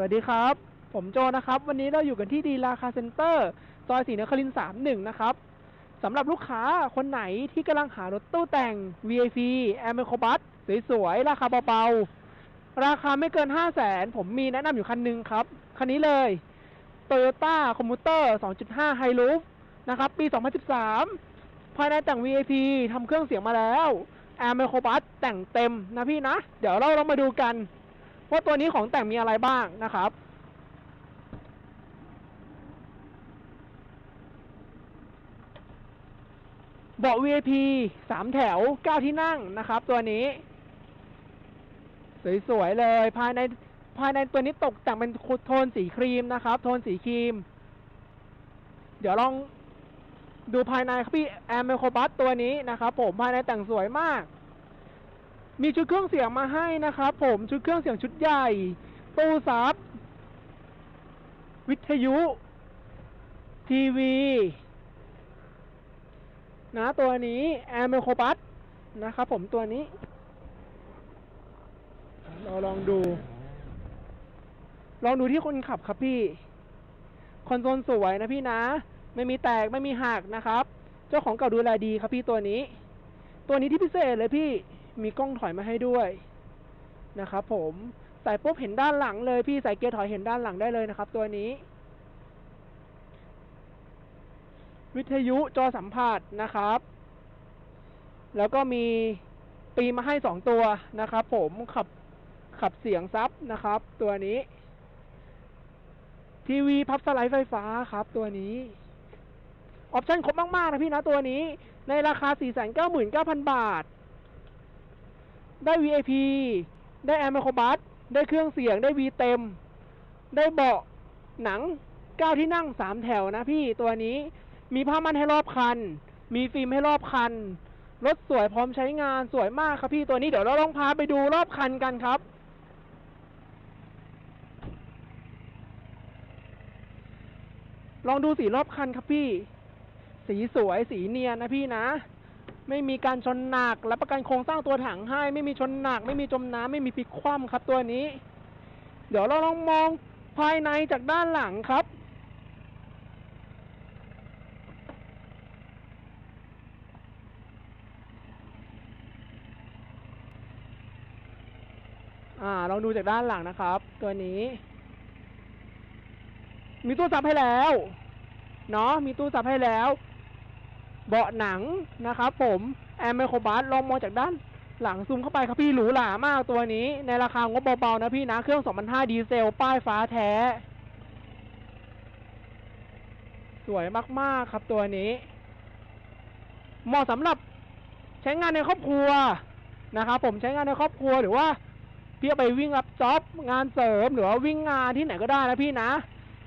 สวัสดีครับ ผมโจนะครับ วันนี้เราอยู่กันที่ดีราคาเซ็นเตอร์ซอยศรีนครินสามหนึ่งนะครับสำหรับลูกค้าคนไหนที่กำลังหารถตู้แต่ง VIP a m e c o b u s สวยๆ ราคาเบาๆ ราคาไม่เกิน 5 0 0แสนผมมีแนะนำอยู่คันหนึ่งครับ คันนี้เลย Toyota Commuter 2.5 High Roof นะครับ ปี 2013 ภายในแต่ง VIP ทำเครื่องเสียงมาแล้ว a m e c o b u s แต่งเต็มนะพี่นะ เดี๋ยวเราลองมาดูกัน ว่าตัวนี้ของแต่งมีอะไรบ้างนะครับ เบาะ VIP สามแถวเก้าที่นั่งนะครับ ตัวนี้ สวยๆเลย ภายในภายในตัวนี้ตกแต่งเป็นโทนสีครีมนะครับ โทนสีครีม เดี๋ยวลองดูภายในครับพี่แอมเมโคบัสตัวนี้นะครับ ผมภายในแต่งสวยมาก มีชุดเครื่องเสียงมาให้นะครับผมชุดเครื่องเสียงชุดใหญ่ ตู้ซับ วิทยุ ทีวี นะตัวนี้แอมเมโคบัสนะครับผมตัวนี้ เราลองดู ลองดูที่คนขับครับพี่ คอนโซลสวยนะพี่นะ ไม่มีแตกไม่มีหักนะครับ เจ้าของเก่าดูแลดีครับพี่ตัวนี้ ตัวนี้ที่พิเศษเลยพี่ มีกล้องถอยมาให้ด้วยนะครับผมใส่ปุ๊บเห็นด้านหลังเลยพี่ใส่เกียร์ถอยเห็นด้านหลังได้เลยนะครับ ตัวนี้ วิทยุจอสัมผัสนะครับ แล้วก็มีปีมาให้สองตัวนะครับ ผมขับขับเสียงซับนะครับ ตัวนี้ ทีวีพับสไลด์ไฟฟ้าครับ ตัวนี้ออปชั่นครบมาก ๆ นะพี่นะตัวนี้ ในราคา 499,000 บาท ได้ VIP ได้แอมเบโครบัสได้เครื่องเสียงได้ V เต็ม ได้เบาะหนัง9ที่นั่ง3แถวนะพี่ตัวนี้มีผ้ามันให้รอบคัน มีฟิล์มให้รอบคัน รถสวยพร้อมใช้งานสวยมากครับพี่ตัวนี้เดี๋ยวเราลองพาไปดูรอบคันกันครับ ลองดูสีรอบคันครับพี่ สีสวยสีเนียนนะพี่นะ ไม่มีการชนหนักและประกันโครงสร้างตัวถังให้ ไม่มีชนหนัก ไม่มีจมน้ำไม่มีพลิกคว่ำครับตัวนี้ เดี๋ยวเราลองมองภายในจากด้านหลังครับ อ่าลองดูจากด้านหลังนะครับ ตัวนี้ มีตู้ซับให้แล้ว เนาะมีตู้ซับให้แล้ว เบาะหนังนะครับผมแอมไมโครบัสลองมองจากด้านหลังซูมเข้าไปครับพี่หรูหรามากตัวนี้ ในราคางบเบาๆนะพี่นะเครื่อง 2005 ดีเซล ป้ายฟ้าแท้ สวยมากๆครับตัวนี้ เหมาะสำหรับใช้งานในครอบครัวนะครับผมใช้งานในครอบครัวหรือว่าพี่อไปวิ่งรับจ็อบงานเสริมหรือว่าวิ่งงานที่ไหนก็ได้นะพี่นะ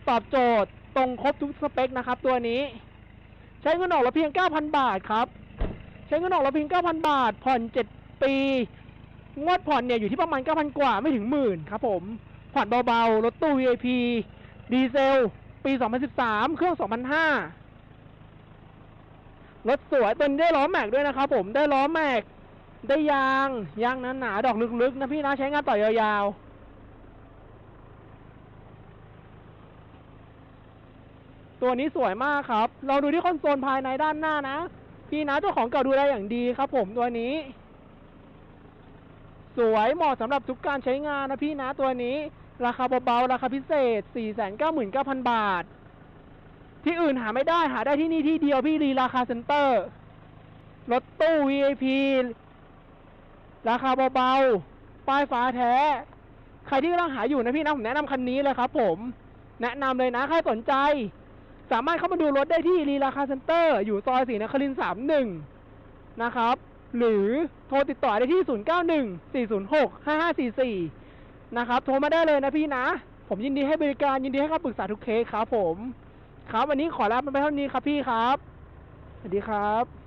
ตอบโจทย์ตรงครบทุกสเปคนะครับตัวนี้ ใช้เงินออกละเพียง 9,000 บาทครับ ใช้เงินออกละเพียง 9,000 บาท ผ่อน 7 ปี งวดผ่อนเนี่ยอยู่ที่ประมาณ 9,000 กว่าไม่ถึงหมื่นครับผม ผ่อนเบาๆ รถตู้ VIP ดีเซล ปี 2013 เครื่อง 2005 รถสวยตัวนี้ได้ล้อแม็กด้วยนะครับผม ได้ล้อแม็ก ได้ยาง ยางหนาๆ ดอกลึกๆ นะพี่นะ ใช้งานต่อยาวๆ ตัวนี้สวยมากครับ เราดูที่คอนโซลภายในด้านหน้านะ พี่นะเจ้าของเก่าดูแลอย่างดีครับ ผมตัวนี้ สวยเหมาะสำหรับทุกการใช้งานนะพี่นะตัวนี้ ราคาเบาๆราคาพิเศษ 499,000 บาท ที่อื่นหาไม่ได้หาได้ที่นี่ที่เดียวพี่รีราคาเซ็นเตอร์รถตู้ VIP ราคาเบาๆป้ายฟ้าแท้ ใครที่กำลังหาอยู่นะพี่นะผมแนะนำคันนี้เลยครับผมแนะนำเลยนะ ใครสนใจ สามารถเข้ามาดูรถได้ที่รีราคาเซ็นเตอร์ อยู่ซอยสีนครินสามหนึ่งนะครับ หรือโทรติดต่อได้ที่ 0 9 1 4 0 6 5 5 4 4 นะครับ โทรมาได้เลยนะพี่นะ ผมยินดีให้บริการยินดีให้คำปรึกษาทุกเคสครับผม ครับ วันนี้ขอลาไปเท่านี้ครับพี่ครับ สวัสดีครับ